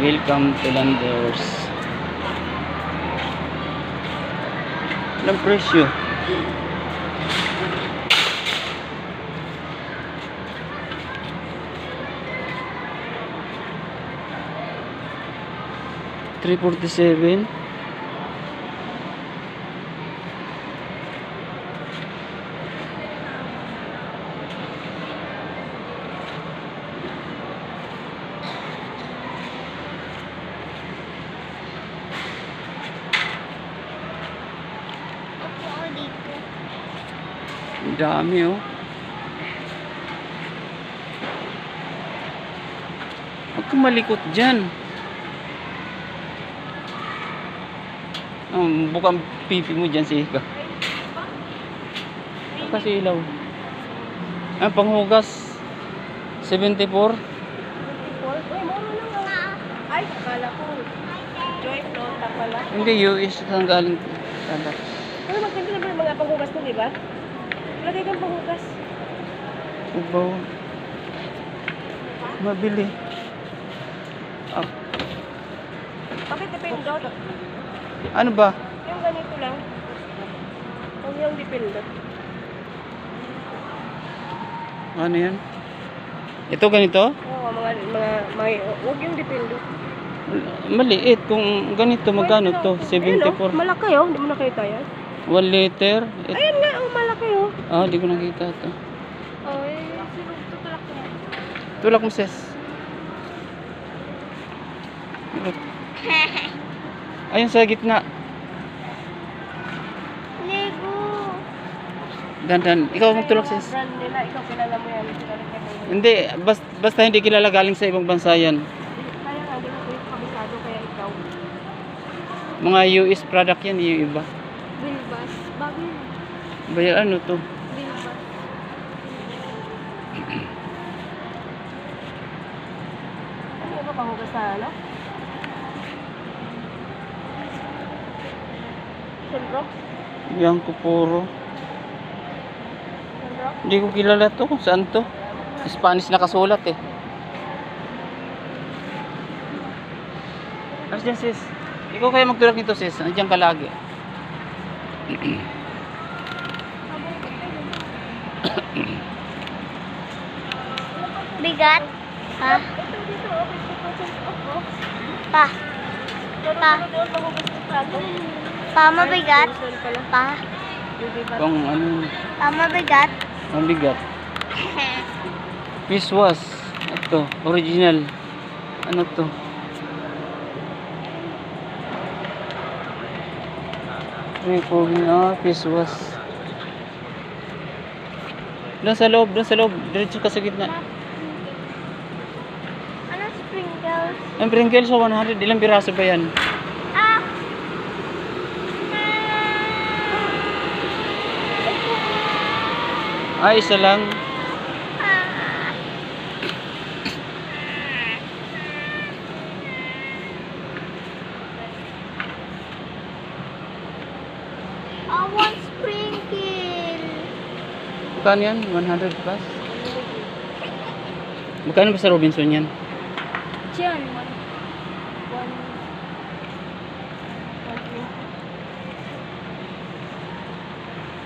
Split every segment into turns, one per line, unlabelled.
Welcome to Landers. Anong presyo? Three forty seven. Dami oh. Huwag kang malikot dyan. Um, bukang pipi mo dyan si Ika. Kasi ilaw. Ah, panghugas. 74.
Uy, moro lang ah. Ay, akala ko. Joy Flota pala.
Hindi, US ang galing.
Pero maganda naman yung mga panghugas mo, di ba? Lagay kang panghugas.
Ubaw. Mabili. Ah,
Bakit dipindot?
ano ba?
Yung ganito lang. Huwag yung dipindot.
Ano yan? Ito ganito?
Oo, mga, mga, mga, huwag yung dipindot.
Maliit. Kung ganito, magkano to?
Ayun, oh,
74.
malaki oh. Hindi mo nakita yan.
1 liter. It,
Ayun nga, malaki oh.
ah, di ko nakita to.
Oh, eh, sino tutulak ko?
Tulak mo, sis. Tulak. Ayun sa gitna.
Lego.
Dandan. Ikaw magtulak, sis.
Brand nila, ikaw kilala mo yan. Kilala mo.
Hindi. Bas, basta hindi kilala galing sa ibang bansa yan.
Kaya nga, di mo ko kabisado, kaya ikaw.
Mga US product yan, yung iba.
Bilbas. Bago yun.
Bayar ano to?
Bilbas.
Ano ba panghugas na ano? Sunrock?
Yan ko puro.
Sunrock?
Hindi ko kilala to kung saan to. Spanish nakasulat eh. Ano dyan sis? Ikaw kaya magtulak nito sis. Andiyan ka lagi.
Bigat. Ha?
Ito dito, oh, 50% off, oh.
Pa. Pa. Pa, mabigat. Pa.
Kung ano,
Pa, mabigat.
mabigat. Fish was. Ito, original. Ano to? Recording, ah, fish was. Doon sa loob, doon sa loob. Diretso ka sa gitna.
Ano
Ang Pringles sa 100, ilang biraso ba yan?
Ah!
Ah, isa lang.
Ah! I want sprinkle.
Magkano yan? 100 plus? Magkano ba sa Robinson yan?
Diyan.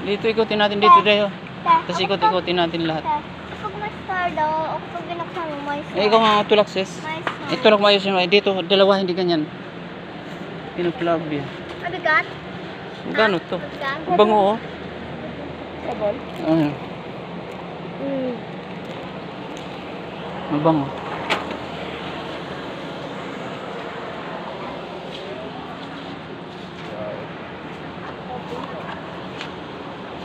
Dito ikutin natin dito dahil. Tapos ikot-ikutin natin lahat.
Kapag na-star daw, ako pag binaksan mo, may.
Eh, ikaw nga tulak sis.
May star.
Eh, tulak maayos yun. Eh, Dito, dalawa, hindi ganyan. Pinuplab yan.
Mabigat?
Magkano to? Bango oh.
Sabon?
Ano?
Mm.
Mabango. Shampoo. Yung sa ma- malaking shampoo.
Sabihin dyan, dyan sa ano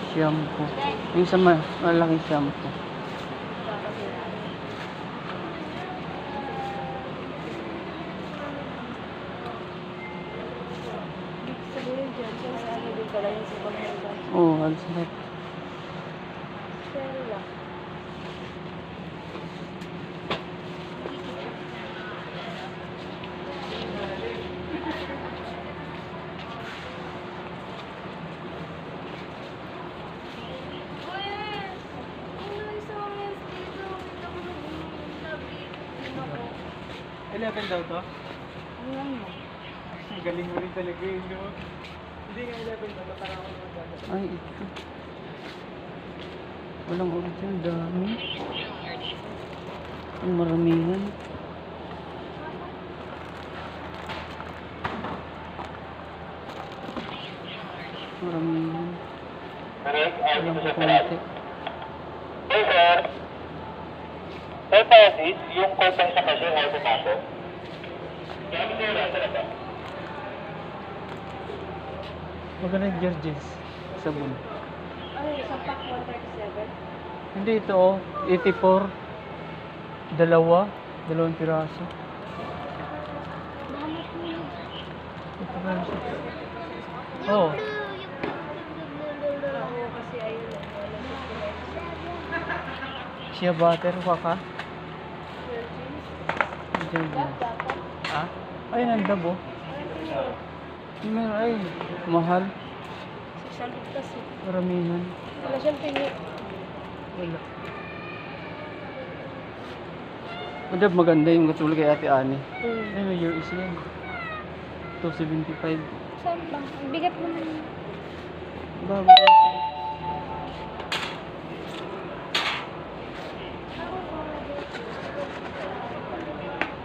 pala yung sa panghugas.
Oo, oh, alas lahat. 11 daw to?
Ano galing mo rin talaga yun, no? Hindi nga 11 daw, para ako nagkakasal.
Ay, ito. Walang ulit yung dami. Ang maramihan. Maramihan. Walang konti.
Hey, sir. Francis, yung sa cashier ay pumasok. Sir, nasa na ba?
Maganda yung Georges. Sabon.
Ano yung isang pack 137?
Hindi ito oh. 84. Dalawa. Dalawang piraso. Ito ba yung Oh.
Kasi
Shea butter pa ka?
Dapat.
Ah? Ay, nandab oh. Meron ay. Mahal.
600 kasi.
Maramihan.
Wala siyang pingi.
Wala. Madab maganda yung katulad kay Ate Ani.
Hmm.
Ay, may year is yan. 275.
Saan ba? Ang bigat naman.
Bago.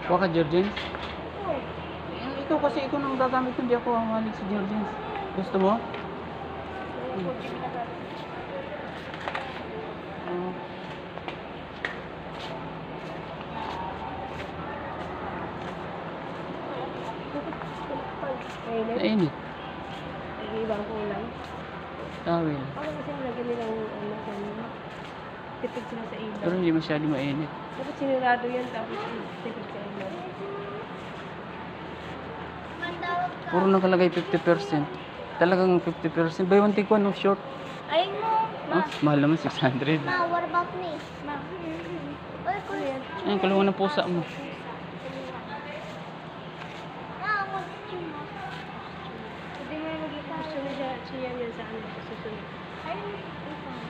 Kuha ka? Eh, Ito kasi ikaw nang gagamit hindi ako hamalig sa Georgians. Gusto mo? Ah.
Mainit.
Nainit.
Nag-iibang kulang.
Tawel.
Ano kasi nilagyan nilang ano. Tipid sila sa ilaw.
Pero hindi masyado mainit.
Dapat sinirado yan tapos tipid
ka.
Puro nakalagay 50%. Talagang 50%. Buy one take one, no short.
Ayun mo. Ma.
Oh, mahal naman 600.
Ma, what about me? Ma. Oy, kuya.
Ayun, kulungan ng pusa mo.
Siya, yan sa ano sa susunod.
Ayun.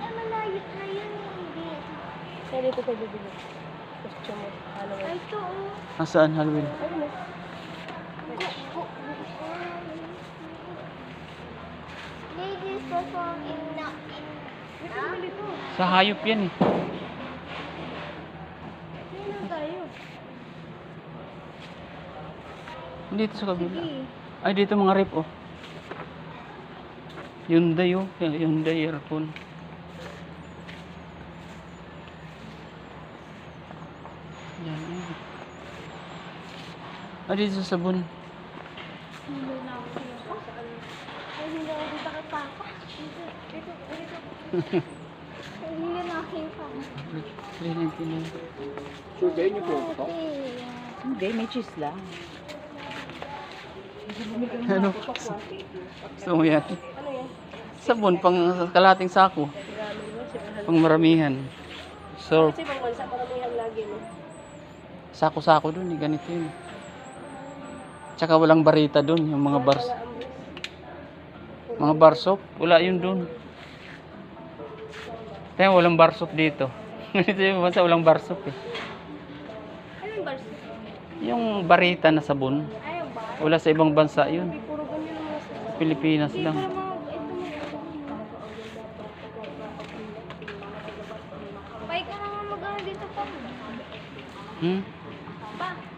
Ay, malayo na yun. Hindi.
Kaya dito ko bibili. Gusto mo. Mo.
Ay, ito. oh.
Nasaan, Halloween?
Ano mo?
Ladies perform in na in
Sa hayop yan eh.
Sino tayo?
Dito sa kabila.
Sige.
Ay, dito mga rip oh. Hyundai oh. Hyundai aircon. Yan eh. Ah, dito sa sabon.
Hindi na ako pinapa. Ay, hindi ako dito kay Papa. Dito, dito, dito. Hindi na ako yung Papa.
399.
Sure kayo niyo po ito?
Hindi, may cheese lang.
Ano? Gusto mo yan?
Yan?
Sabon, pang kalating sako. Pang maramihan. So,
Kasi ibang bansa paramihan lagi no.
Sako-sako dun eh. Ganito yun. Tsaka walang barita dun. Yung mga bars. Mga bar soap, wala yun dun. Kaya walang bar soap dito. Ganito yung bansa, walang bar soap eh.
Anong verse?
Yung barita na sabon, wala sa ibang bansa yun.
Sa
Pilipinas lang. Hmm?